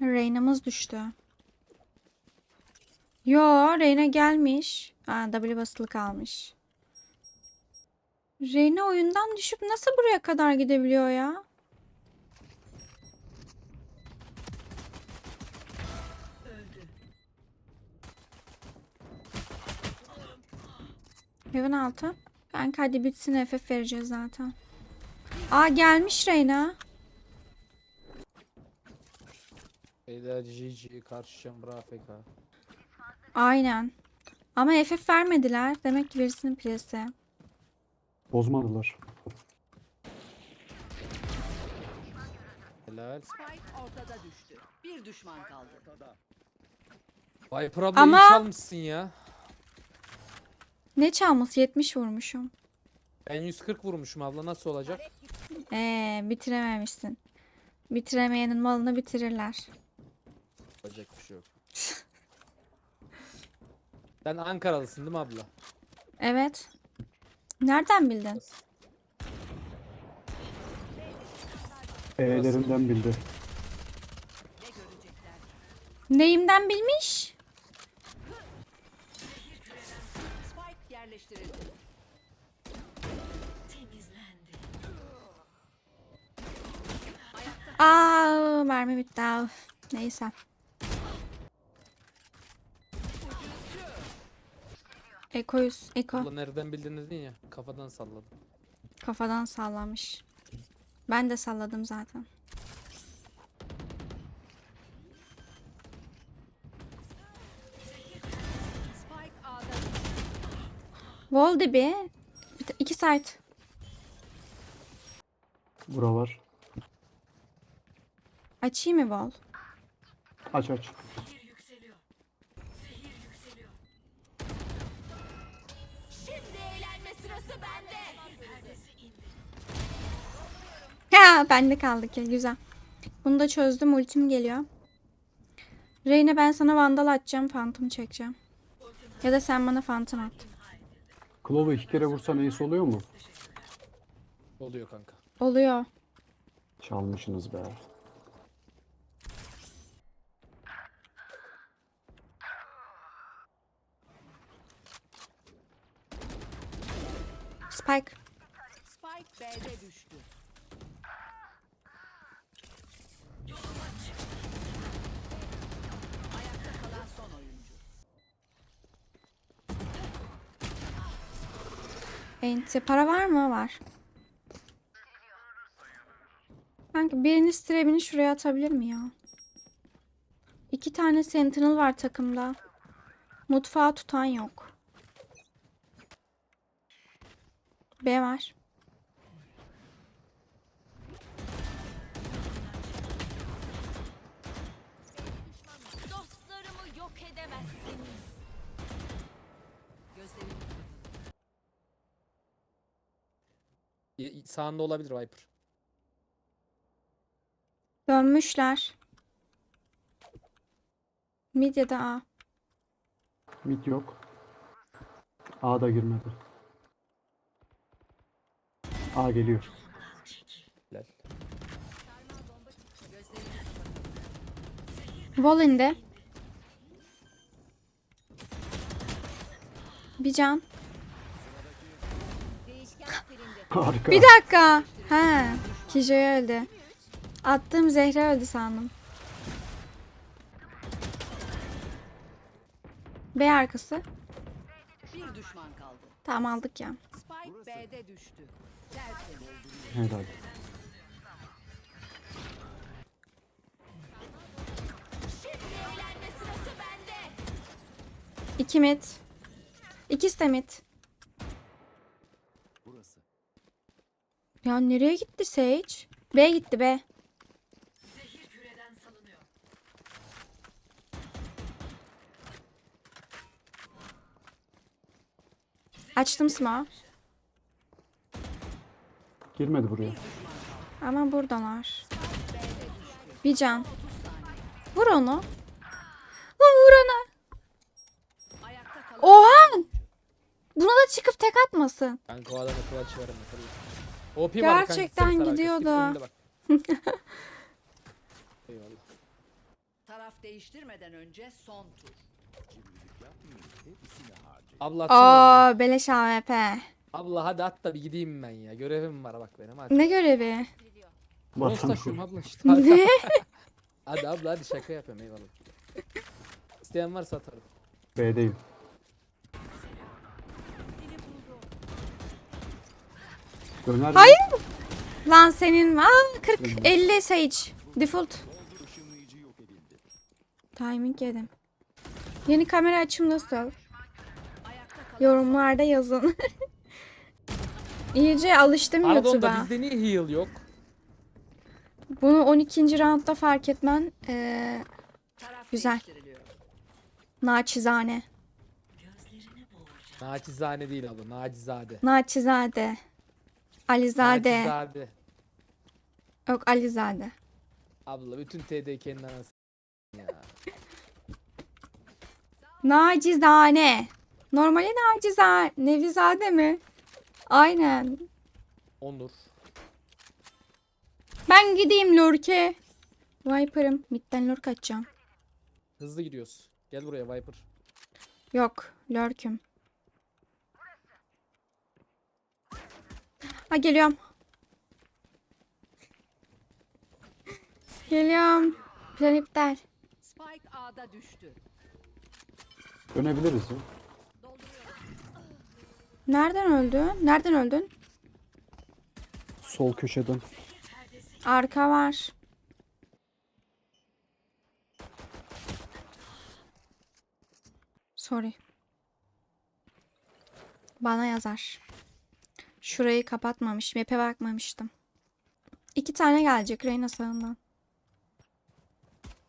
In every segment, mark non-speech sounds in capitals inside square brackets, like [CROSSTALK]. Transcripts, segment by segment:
Reyna'mız düştü. Yo Reyna gelmiş. Aa, W basılı kalmış. Reyna oyundan düşüp nasıl buraya kadar gidebiliyor ya? Heaven altı. Kanka hadi bitsin FF vereceğiz zaten. Aa gelmiş Reyna. Beyler GG karşı AFK. Aynen. Ama FF vermediler. Demek ki birisinin piresi. Bozmadılar. Helal. Spike ortada düştü. Bir düşman kaldı. Viper abla Ama- iyi çalmışsın ya. Ne çalması? 70 vurmuşum. Ben 140 vurmuşum abla nasıl olacak? Ee, bitirememişsin. Bitiremeyenin malını bitirirler. Olacak bir şey yok. Sen Ankaralısın değil mi abla? Evet. Nereden bildin? E'lerinden bildi. Ne görecekler? Neyimden bilmiş? Spike yerleştirildi. Aa, mermi bitti. Neyse. Ekoyuz. Eko. Abla nereden bildin dedin ya. Kafadan salladım. Kafadan sallamış. Ben de salladım zaten. Dibi. Bir de- iki site. Bura var. Açayım mı wall? Aç aç. Ha, bende kaldı ki. Güzel. Bunu da çözdüm. Ultim geliyor. Reyne ben sana vandal atacağım. Phantom çekeceğim. Ya da sen bana phantom at. Clove'u iki kere vursan ace oluyor mu? Oluyor kanka. Oluyor. Çalmışsınız be. Spike. Spike B'de düştü. Enti. Para var mı? Var. Kanka biriniz trebini şuraya atabilir mi ya? İki tane sentinel var takımda. Mutfağı tutan yok. B var. Sağında olabilir Viper. Dönmüşler. Mid ya da A. Mid yok. A da girmedi. A geliyor. Helal. Wall indi. Bir can. Harika. Bir dakika. Ha, Kijoy öldü. Attığım Zehra öldü sandım. B arkası. bir düşman kaldı. Tamam aldık ya. Spike B'de düştü. Helal. İki mid. İkisi de mid. Ya nereye gitti Sage? B gitti B. Açtım smoke. Girmedi buraya. Ama buradalar. Bir can. Vur onu. Lan vur ona. Oha! Buna da çıkıp tek atmasın. Kanka o adamı clutch veremem. OP var kanka, Gerçekten sarı sarı arkası, gidiyordu. önünde bak. [LAUGHS] Eyvallah. Taraf değiştirmeden önce son tur. Abla atsana. Oo beleş AWP. Abla hadi at da bir gideyim ben ya. Görevim var bak benim hadi. Ne görevi? Bronz taşıyorum abla işte. Hadi. Ne? [LAUGHS] hadi abla hadi şaka yapıyorum eyvallah. İsteyen varsa atarım. B'deyim. Döner Hayır. Lan senin aa 40 50 Sage default. Timing yedim. Yeni kamera açım nasıl? Yorumlarda yazın. [LAUGHS] İyice alıştım Pardon da YouTube'a. bizde niye heal yok? Bunu 12. roundda fark etmen eee taraf Güzel. naçizane. Naçizane değil abla. Nacizade. Naçizade. Alizade. Nacizade. Yok Alizade. Abla bütün TD kendi anası ya. [LAUGHS] Nacizane. Normali nacizane. Nevizade mi? Aynen. Onur. Ben gideyim Lurk'e. Viper'ım. Midden Lurk açacağım. Hızlı gidiyoruz. Gel buraya Viper. Yok. Lurk'üm. Ha geliyorum. Geliyorum. Plan iptal. Spike A'da düştü. Dönebiliriz ya. Nereden öldü? Nereden öldün? Sol köşeden. Arka var. Sorry. Bana yazar. Şurayı kapatmamış. Map'e bakmamıştım. İki tane gelecek Reyna sağından.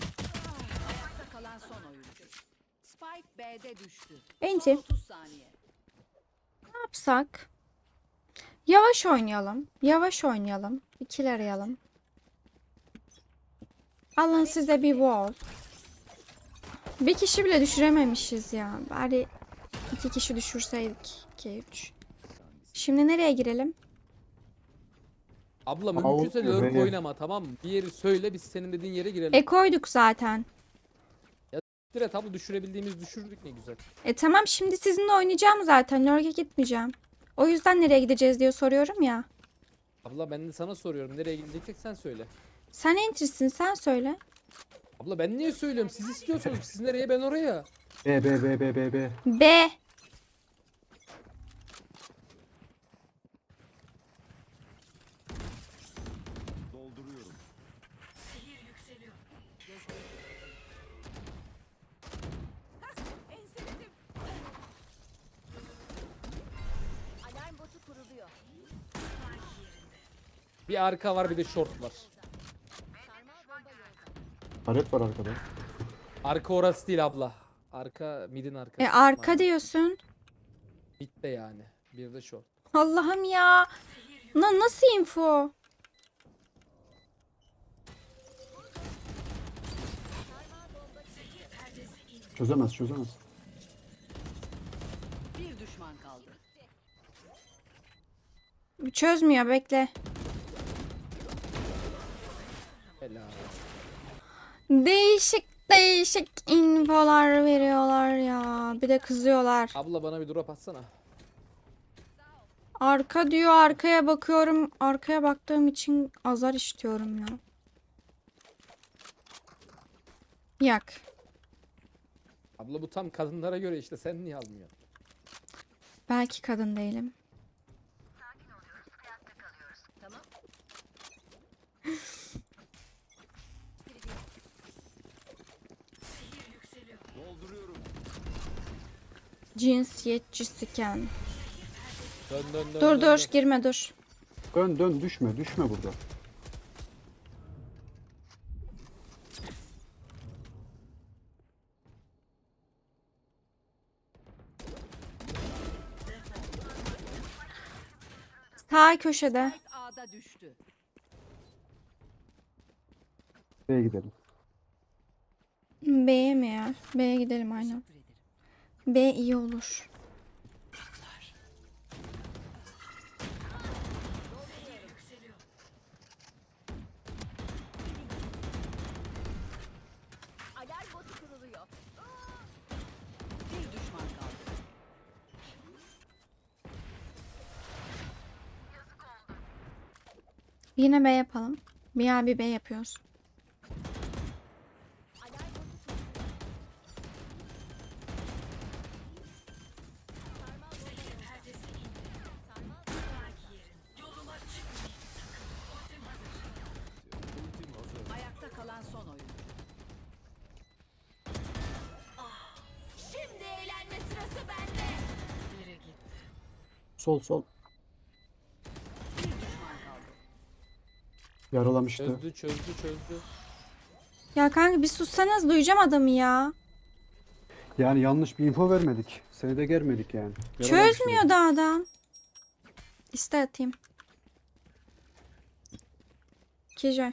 Ayakta kalan son oyuncu. Spike B'de düştü. Bence. Son 30 saniye. Ne yapsak? Yavaş oynayalım. Yavaş oynayalım. İkili arayalım. Alın size bir wall. Bir kişi bile düşürememişiz ya. Bari iki kişi düşürseydik. 2, 3. Şimdi nereye girelim? Abla mümkünse lurk göbeği. oynama tamam mı? Bir yeri söyle biz senin dediğin yere girelim. E koyduk zaten. Direkt abla düşürebildiğimiz düşürdük ne güzel. E tamam şimdi sizinle oynayacağım zaten. Lurk'e gitmeyeceğim. O yüzden nereye gideceğiz diye soruyorum ya. Abla ben de sana soruyorum. Nereye gideceksek sen söyle. Sen entry'sin sen söyle. Abla ben niye söylüyorum? Siz istiyorsunuz. Siz nereye ben oraya. B B B B B B. B. Alarm botu kuruluyor. Bir arka var bir de short var. Taret var arkada. Arka orası değil abla. Arka midin arkası. E arka diyorsun. Mid de yani. Bir de short. Allah'ım ya. Na nasıl info? Çözemez çözemez. Bir düşman kaldı. Çözmüyor bekle. Helal. Değişik değişik infolar veriyorlar ya. Bir de kızıyorlar. Abla bana bir drop atsana. Arka diyor arkaya bakıyorum. Arkaya baktığım için azar işitiyorum ya. Yak. Abla bu tam kadınlara göre işte sen niye almıyorsun? Belki kadın değilim. Cinsiyetçisiken. Dön dön dön. Dur dön, dur dön. girme dur. Dön dön düşme düşme burada. Sağ köşede. A'da düştü. B'ye gidelim. B'ye mi ya? B'ye gidelim aynen. B iyi olur. Yine B yapalım. Bir A bir B yapıyoruz. Sol sol. Yaralamıştı. Çözdü çözdü çözdü. Ya kanka bir sussanız duyacağım adamı ya. Yani yanlış bir info vermedik. Seni de germedik yani. Çözmüyor da adam. İste atayım. Kijoy.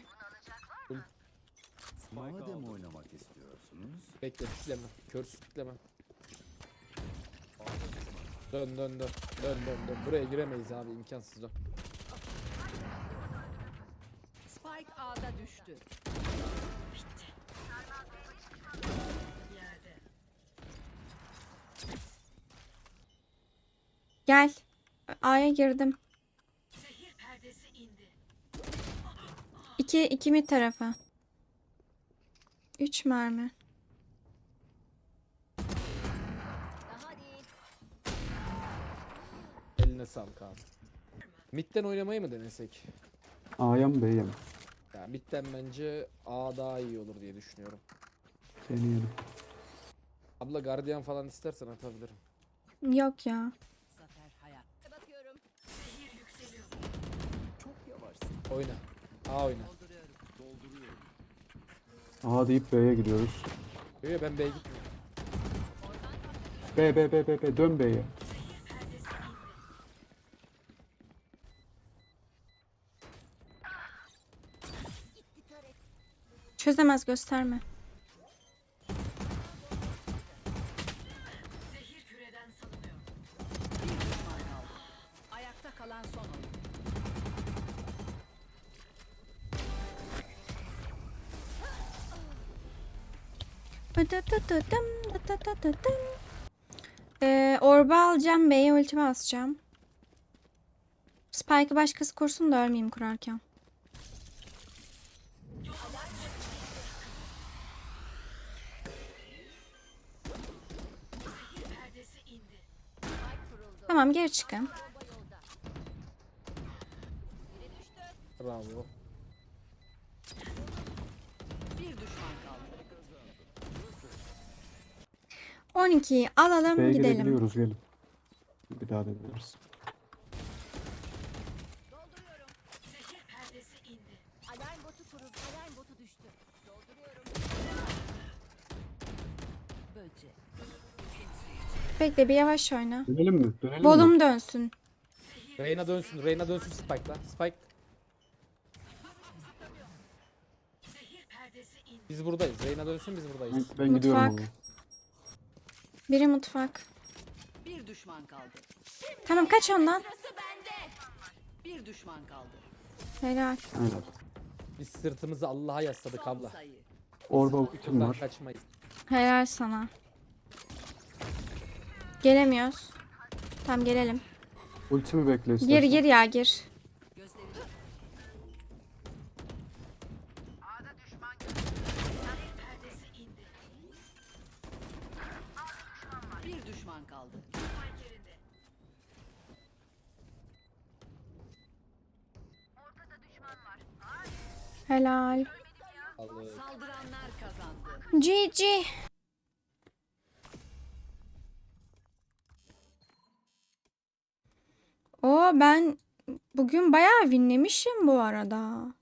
Madem oynamak istiyorsunuz, Bekle pikleme. Kör pikleme. Dön dön dön. Dön dön dön. Buraya giremeyiz abi imkansız o. Spike A'da düştü. Gel. A'ya girdim. İki, iki mid tarafı. Üç mermi. daha değil. Eline sağlık abi. Mid'den oynamayı mı denesek? A'ya mı B'ye mi? Ya mid'den bence A daha iyi olur diye düşünüyorum. Deneyelim. Abla gardiyan falan istersen atabilirim. Yok ya. Zafer hayat. Bakıyorum. Oyna. A oyna. Dolduruyorum. A deyip B'ye gidiyoruz. Yo yo ben B'ye gitmiyorum. B B B B B dön B'ye. Çözemez gösterme. Ee, orba alacağım. B'ye ulti basacağım. Spike'ı başkası kursun da ölmeyeyim kurarken. Tamam geri çıkın. Bravo. Bir düşman kaldı. 12'yi alalım B'ye gidelim. gidebiliyoruz gelin. Bir daha deneriz. Dolduruyorum. Alarm botu kuruldu. Alarm botu düştü. Dolduruyorum. Böcek. Bekle bir yavaş oyna. Dönelim mi? Dönelim mi? Volum dönsün. Reyna dönsün. Reyna dönsün Spike'la. Spike. Biz buradayız. Reyna dönsün biz buradayız. Ben, ben gidiyorum Mutfak. Biri mutfak. Bir düşman kaldı. Tamam kaç ondan. Bir düşman kaldı. Helal. Aynen. Biz sırtımızı Allah'a yasladık Son abla. sayı. Orba ultim Buradan var. kaçmayız. Helal sana. Gelemiyoruz. Tamam gelelim. Ultimi bekle istersen. Gir gir ya gir. Bir düşman kaldı. Helal. Saldıranlar kazandı. GG. O ben bugün bayağı winlemişim bu arada.